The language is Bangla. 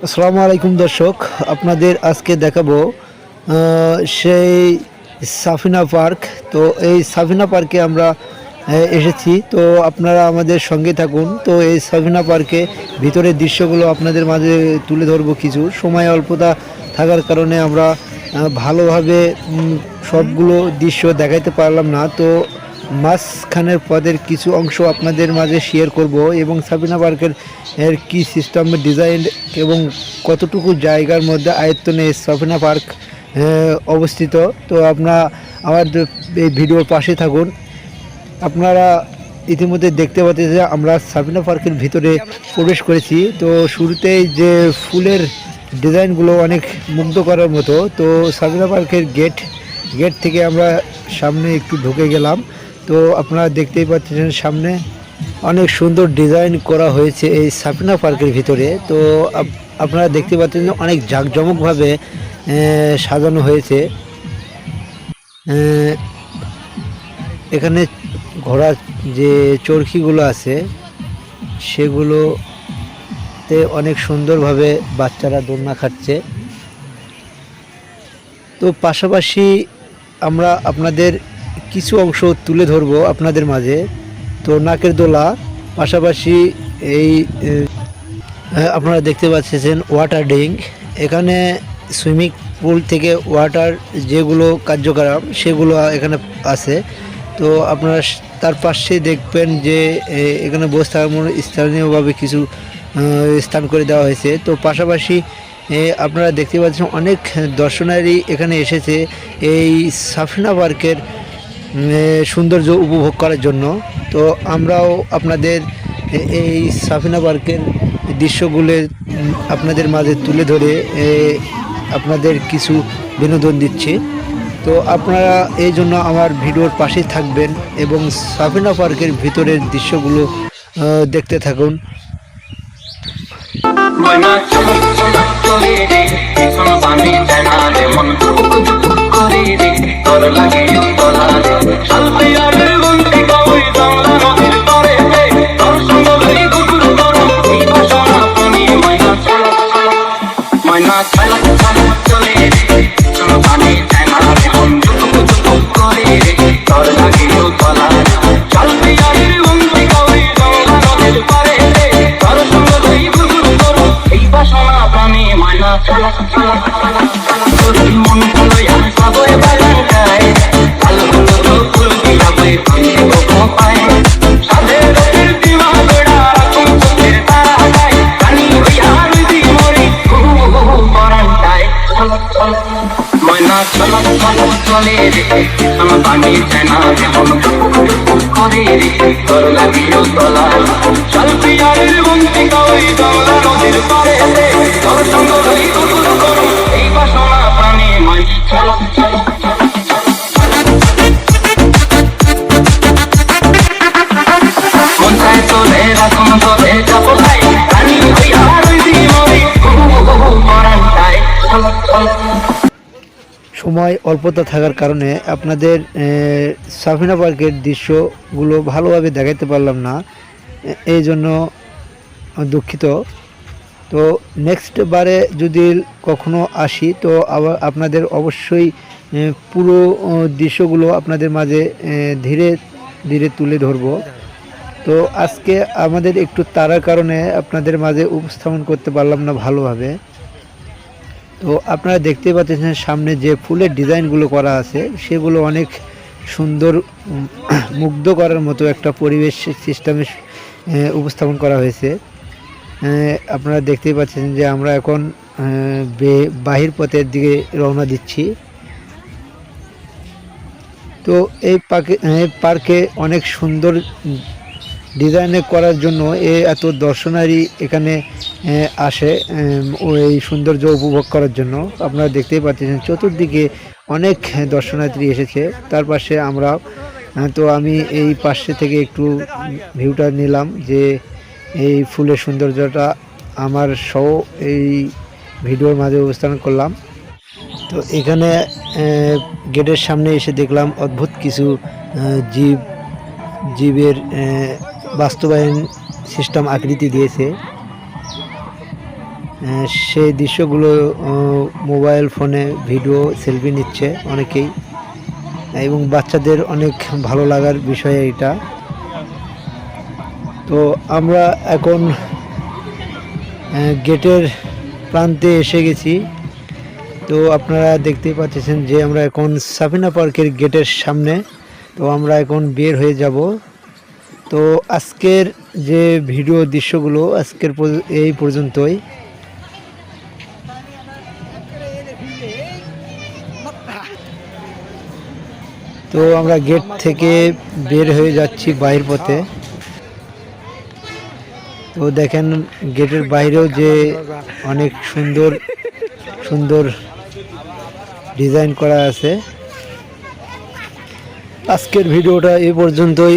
আসসালামু আলাইকুম দর্শক, আপনাদের আজকে দেখাবো সেই সাফিনা পার্ক। তো এই সাফিনা পার্কে আমরা এসেছি। তো আপনারা আমাদের সঙ্গে থাকুন। তো এই সাফিনা পার্কে ভিতরের দৃশ্যগুলো আপনাদের মাঝে তুলে ধরবো কিছু। সময় অল্পতা থাকার কারণে আমরা ভালোভাবে সবগুলো দৃশ্য দেখাইতে পারলাম না। তো মাঝখানের পদের কিছু অংশ আপনাদের মাঝে শেয়ার করব এবং সাবিনা পার্কের এর কি সিস্টেম ডিজাইন এবং কতটুকু জায়গার মধ্যে আয়ত্ত আয়ত্তনে সাবিনা পার্ক অবস্থিত। তো আপনারা আমার এই ভিডিওর পাশে থাকুন। আপনারা ইতিমধ্যে দেখতে পাচ্ছেন যে আমরা সাবিনা পার্কের ভিতরে প্রবেশ করেছি। তো শুরুতেই যে ফুলের ডিজাইনগুলো অনেক মুগ্ধ করার মতো। তো সাবিনা পার্কের গেট গেট থেকে আমরা সামনে একটু ঢুকে গেলাম। তো আপনারা দেখতেই পাচ্ছেন সামনে অনেক সুন্দর ডিজাইন করা হয়েছে এই সাপিনা পার্কের ভিতরে। তো আপ- আপনারা দেখতে পাচ্ছেন অনেক জাঁকজমকভাবে সাজানো হয়েছে। এখানে ঘোড়ার যে চরকিগুলো আছে, সেগুলোতে অনেক সুন্দরভাবে বাচ্চারা দোলনা খাচ্ছে। তো পাশাপাশি আমরা আপনাদের কিছু অংশ তুলে ধরবো আপনাদের মাঝে। তো নাকের দোলা, পাশাপাশি এই আপনারা দেখতে পাচ্ছেন ওয়াটার ডিঙ্ক এখানে সুইমিং পুল থেকে ওয়াটার যেগুলো কার্যকলাপ, সেগুলো এখানে আছে। তো আপনারা তার পাশে দেখবেন যে এখানে বসে থাকার মতো স্থানীয়ভাবে কিছু স্থান করে দেওয়া হয়েছে। তো পাশাপাশি আপনারা দেখতে পাচ্ছেন অনেক দর্শনারী এখানে এসেছে। এই সাফিনা পার্কের সৌন্দর্য উপভোগ করার জন্য। তো আমরাও আপনাদের এই সাফিনা পার্কের দৃশ্যগুলো আপনাদের মাঝে তুলে ধরে আপনাদের কিছু বিনোদন দিচ্ছি। তো আপনারা এই জন্য আমার ভিডিওর পাশেই থাকবেন এবং সাফিনা পার্কের ভিতরের দৃশ্যগুলো দেখতে থাকুন। লাগে তলা চলে রে পানি জানা রে মন করে রে, তোর লাগিও তলা চল পিয়ারের বন্তি কই বাংলা নদীর পারে তোর সঙ্গ লই গুগুর করো? এই বাসনা প্রাণী হু হু সময় অল্পতা থাকার কারণে আপনাদের সাফিনা পার্কের দৃশ্যগুলো ভালোভাবে দেখাতে পারলাম না এই জন্য দুঃখিত। তো নেক্সট বারে যদি কখনো আসি, তো আবার আপনাদের অবশ্যই পুরো দৃশ্যগুলো আপনাদের মাঝে ধীরে ধীরে তুলে ধরবো। তো আজকে আমাদের একটু তারার কারণে আপনাদের মাঝে উপস্থাপন করতে পারলাম না ভালোভাবে। তো আপনারা দেখতে পাচ্ছেন সামনে যে ফুলের ডিজাইনগুলো করা আছে, সেগুলো অনেক সুন্দর মুগ্ধ করার মতো একটা পরিবেশ সিস্টেমে উপস্থাপন করা হয়েছে। আপনারা দেখতেই পাচ্ছেন যে আমরা এখন বাহির পথের দিকে রওনা দিচ্ছি। তো এই পার্কে অনেক সুন্দর ডিজাইনে করার জন্য এ এত দর্শনারী এখানে আসে ওই সৌন্দর্য উপভোগ করার জন্য। আপনারা দেখতেই পাচ্ছেন, চতুর্দিকে অনেক দর্শনার্থী এসেছে। তার পাশে আমরা তো আমি এই পাশে থেকে একটু ভিউটা নিলাম যে এই ফুলের সৌন্দর্যটা আমার সহ এই ভিডিওর মাঝে অবস্থান করলাম। তো এখানে গেটের সামনে এসে দেখলাম অদ্ভুত কিছু জীব, জীবের বাস্তবায়ন সিস্টেম আকৃতি দিয়েছে। সেই দৃশ্যগুলো মোবাইল ফোনে ভিডিও সেলফি নিচ্ছে অনেকেই। এবং বাচ্চাদের অনেক ভালো লাগার বিষয় এটা। তো আমরা এখন গেটের প্রান্তে এসে গেছি। তো আপনারা দেখতেই পাচ্ছেন যে আমরা এখন সাফিনা পার্কের গেটের সামনে। তো আমরা এখন বের হয়ে যাব। তো আজকের যে ভিডিও দৃশ্যগুলো আজকের এই পর্যন্তই। তো আমরা গেট থেকে বের হয়ে যাচ্ছি বাইর পথে। তো দেখেন গেটের বাইরেও যে অনেক সুন্দর সুন্দর ডিজাইন করা আছে। আজকের ভিডিওটা এ পর্যন্তই।